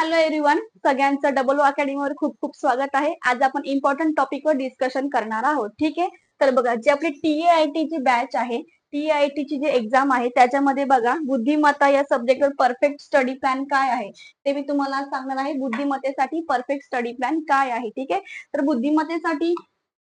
Hello everyone सगळ्यांचं double O अकॅडमीवर खूप खूप स्वागत आहे. आज आपण इम्पॉर्टंट टॉपिकवर डिस्कशन करणार आहोत. ठीक आहे? तर बघा जी आपली टी ची बॅच आहे टी ची जी एक्झाम आहे त्याच्यामध्ये बघा बुद्धिमत्ता या सब्जेक्टवर परफेक्ट स्टडी प्लॅन काय आहे? ते मी तुम्हाला सांगणार आहे. बुद्धिमत्तेसाठी परफेक्ट स्टडी प्लॅन काय आहे? ठीक आहे? तर बुद्धिमत्तेसाठी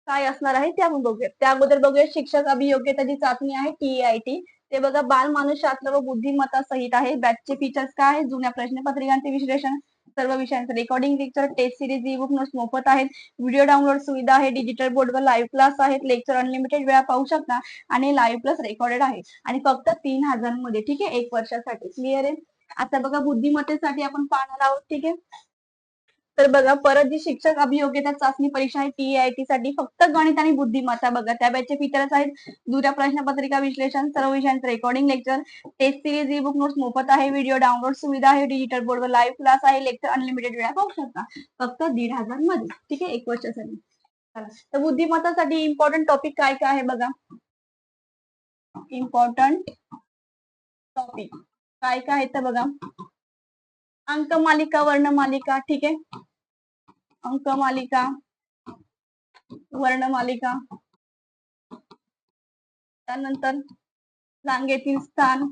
काय असणार आहे? ते आपण बघूया. त्या अगोदर बघूया. शिक्षक अभियोग्यता जी चाचणी आहे टी ते बघा बाल मानसशास्त्र व बुद्धिमत्ता सहित आहे. बॅचचे फीचर्स काय आहे जुन्या प्रश्नपत्रिकांचे विश्लेषण सर्व विषयांचं recording lecture test series e book notes मोफत आहेत. व्हिडिओ डाउनलोड सुविधा आहे. डिजिटल बोर्डवर लाईव्ह क्लास आहेत. लेक्चर अनलिमिटेड वेळा पाहू शकता आणि लाईव्ह प्लस रेकॉर्डेड आहे. आणि फक्त तीन हजारमध्ये ठीक आहे? एक वर्षासाठी. क्लिअर आहे? आता बघा बुद्धिमत्तेसाठी आपण पाहणार आहोत ठीक आहे? तर बघा परत जी शिक्षक अभियोग्यता चाचणी परीक्षा आहे टी साठी फक्त गणित आणि बुद्धिमत्ता बघा. त्या बॅचचे फीचर्स आहेत. दुसऱ्या प्रश्नपत्रिका विश्लेषण सर्व विषयांचं recording lecture test series e book notes मोफत आहे व्हिडिओ डाउनलोड सुविधा आहे डिजिटल बोर्डवर लाईव्ह क्लास आहे लेक्चर अनलिमिटेड वेळा पाहू शकता. फक्त दीड हजारमध्ये. ठीक आहे? एक वर्षासाठी. तर बुद्धिमत्तासाठी इम्पॉर्टंट टॉपिक काय काय आहे बघा? इम्पॉर्टंट टॉपिक काय काय आहे तर बघा? अंक मालिका वर्णमालिका ठीक आहे? अंकमालिका वर्णमालिका त्यानंतर रांगेतील स्थान.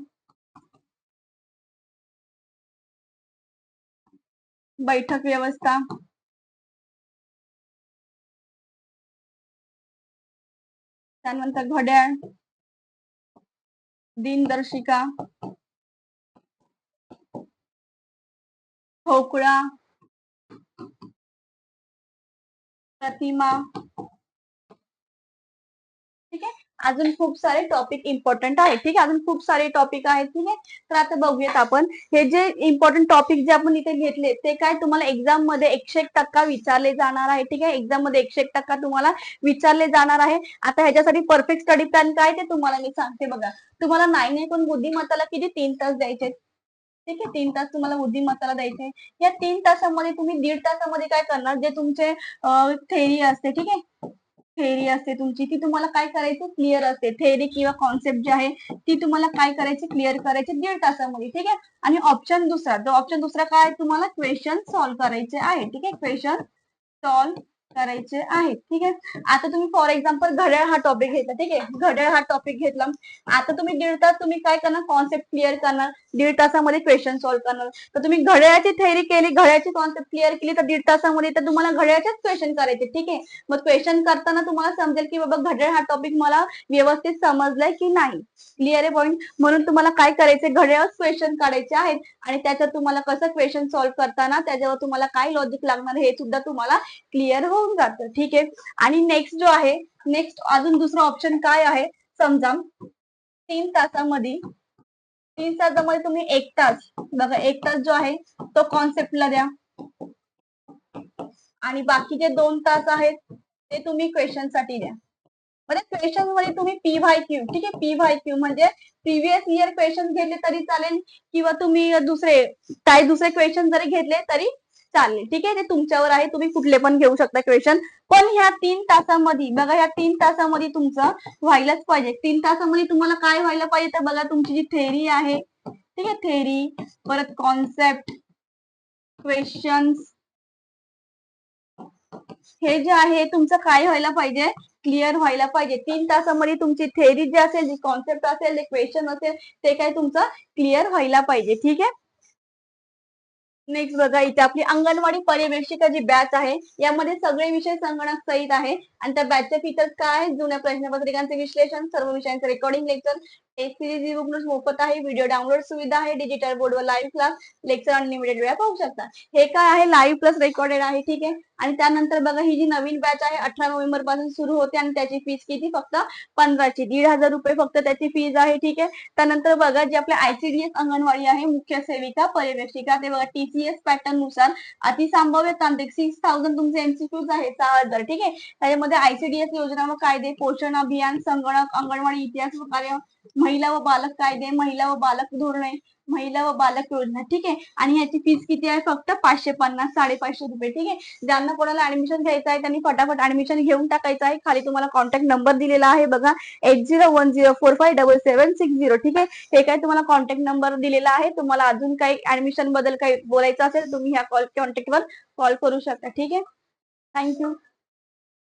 बैठक व्यवस्था. त्यानंतर घड्याळ. दिनदर्शिका. ठोकळा प्रतिमा. ठीक आहे? अजून खूप सारे टॉपिक इम्पॉर्टंट आहेत. ठीक आहे? अजून खूप सारे टॉपिक आहेत. ठीक आहे? तर आता बघूयात आपण. हे जे इम्पॉर्टंट टॉपिक जे आपण इथे घेतले ते काय तुम्हाला एक्झाममध्ये एकशे एक टक्का विचारले जाणार आहे. ठीक आहे? एक्झाममध्ये एकशे एक टक्का तुम्हाला विचारले जाणार आहे. आता ह्याच्यासाठी परफेक्ट स्टडी प्लॅन काय ते तुम्हाला मी सांगते बघा. तुम्हाला नाईन एकूण बुद्धिमत्ताला किती तीन तास द्यायचे? ठीक आहे तीन तास तुम्हाला बुद्धिमत्ताला द्यायचे. या तीन तासामध्ये तुम्ही दीड तासामध्ये काय करणार? जे तुमचे थेरी असते ठीक आहे? थेरी असते तुमची ती तुम्हाला काय करायची? क्लिअर असते. थेरी किंवा कॉन्सेप्ट जे आहे ती तुम्हाला काय करायची? क्लिअर करायची दीड तासामध्ये ठीक आहे? आणि ऑप्शन दुसरा ऑप्शन दुसरा काय? तुम्हाला क्वेश्चन सॉल्व्ह करायचे आहे ठीक आहे? क्वेश्चन सॉल्व्ह करायचे आहेत. ठीक आहे? आता तुम्ही फॉर एक्झाम्पल घड्याळ हा टॉपिक घेतला. ठीक आहे? घड्याळ हा टॉपिक घेतला. आता तुम्ही दीड तास तुम्ही काय करणार? कॉन्सेप्ट क्लिअर करणार. दीड तासामध्ये क्वेश्चन सॉल्व्ह करणार. तर तुम्ही घड्याळाची थेअरी केली घड्याळाची कॉन्सेप्ट क्लिअर केली तर दीड तासामध्ये तर तुम्हाला घड्याळाचेच क्वेश्चन करायचे. ठीक आहे? मग क्वेश्चन करताना तुम्हाला समजेल की बाबा घड्याळ हा टॉपिक मला व्यवस्थित समजलाय की नाही? क्लिअर आहे पॉईंट म्हणून तुम्हाला काय करायचे? घड्याळ क्वेश्चन काढायचे आहेत. आणि त्याच्यात तुम्हाला कसं क्वेश्चन सॉल्व्ह करताना त्याच्यावर तुम्हाला काय लॉजिक लागणार हे सुद्धा तुम्हाला क्लिअर होऊन जातं. ठीक आहे? आणि नेक्स्ट जो आहे नेक्स्ट अजून दुसरा ऑप्शन काय आहे? समजा तीन तासामध्ये तीन तासामध्ये तुम्ही एक तास बघा एक तास जो आहे तो कॉन्सेप्टला द्या. आणि बाकीचे दोन तास आहेत ते तुम्ही क्वेश्चनसाठी द्या. म्हणजे क्वेश्चनमध्ये तुम्ही पी व्हाय क्यू ठीक आहे? पी व्हाय क्यू म्हणजे प्रिव्हियस इयर क्वेश्चन घेतले तरी चालेल किंवा तुम्ही दुसरे काही दुसरे क्वेश्चन जरी घेतले तरी चालेल ठीक आहे? ते तुमच्यावर आहे. तुम्ही कुठले पण घेऊ शकता क्वेश्चन पण ह्या तीन तासामध्ये बघा ह्या तीन तासामध्ये तुमचं व्हायलाच पाहिजे. तीन तासामध्ये तुम्हाला काय व्हायला पाहिजे तर बघा तुमची जी थेरी आहे. ठीक आहे? थेरी परत कॉन्सेप्ट क्वेश्चन्स हे जे आहे तुमचं काय व्हायला पाहिजे? क्लिअर व्हायला पाहिजे. तीन तासामध्ये तुमची थेरी जे असेल जी कॉन्सेप्ट असेल जे क्वेश्चन असेल ते काय तुमचं क्लिअर व्हायला पाहिजे. ठीक आहे? नेक्स्ट बघा इथे आपली अंगणवाडी पर्यवेक्षिका जी बॅच आहे यामध्ये सगळे विषय संगणक सहित आहे. आणि त्या बॅचचे फीचर्स काय आहेत? जुन्या प्रश्नपत्रिकांचे विश्लेषण सर्व विषयांचे recording lecture test series e book मोफत आहे. व्हिडिओ डाउनलोड सुविधा आहे. डिजिटल बोर्डवर लाईव्ह क्लास लेक्चर अनलिमिटेड वेळा पाहू शकता. हे काय आहे? लाईव्ह प्लस रेकॉर्डेड आहे. ठीक आहे? आणि त्यानंतर बघा ही जी नवीन बॅच आहे अठरा नोव्हेंबरपासून सुरू होते आणि त्याची फीस किती? फक्त पंधराची. दीड हजार रुपये फक्त त्याची फीज आहे. ठीक आहे? त्यानंतर बघा जी आपल्या आयसीडीएस अंगणवाडी आहे मुख्य सेविका पर्यवेक्षिका. ते बघा टीसीएस पॅटर्ननुसार अतिसंभाव्य तांत्रिक सिक्स थाउजंड तुमचे एमसीक्यूज आहे सहा हजार. ठीक आहे? त्याच्यामध्ये आयसीडीएस योजना व कायदे पोषण अभियान संगणक अंगणवाडी इतिहास कार्य महिला व बालक कायदे महिला व बालक धोरणे महिला व बालक योजना ठीक आहे? आणि याची फीस किती आहे? फक्त पाचशे पन्नास साडेपाचशे रुपये ठीक आहे? ज्यांना कोणाला ऍडमिशन घ्यायचं आहे त्यांनी फटाफट ऍडमिशन घेऊन टाकायचं आहे. खाली तुम्हाला कॉन्टॅक्ट नंबर दिलेला आहे बघा. Eight zero one zero four five double seven six zero ठीक आहे? हे काय तुम्हाला कॉन्टॅक्ट नंबर दिलेला आहे. तुम्हाला अजून काही ऍडमिशनबद्दल काही बोलायचं असेल तुम्ही ह्या कॉल कॉन्टॅक्टवर कॉल करू शकता ठीक आहे? थँक्यू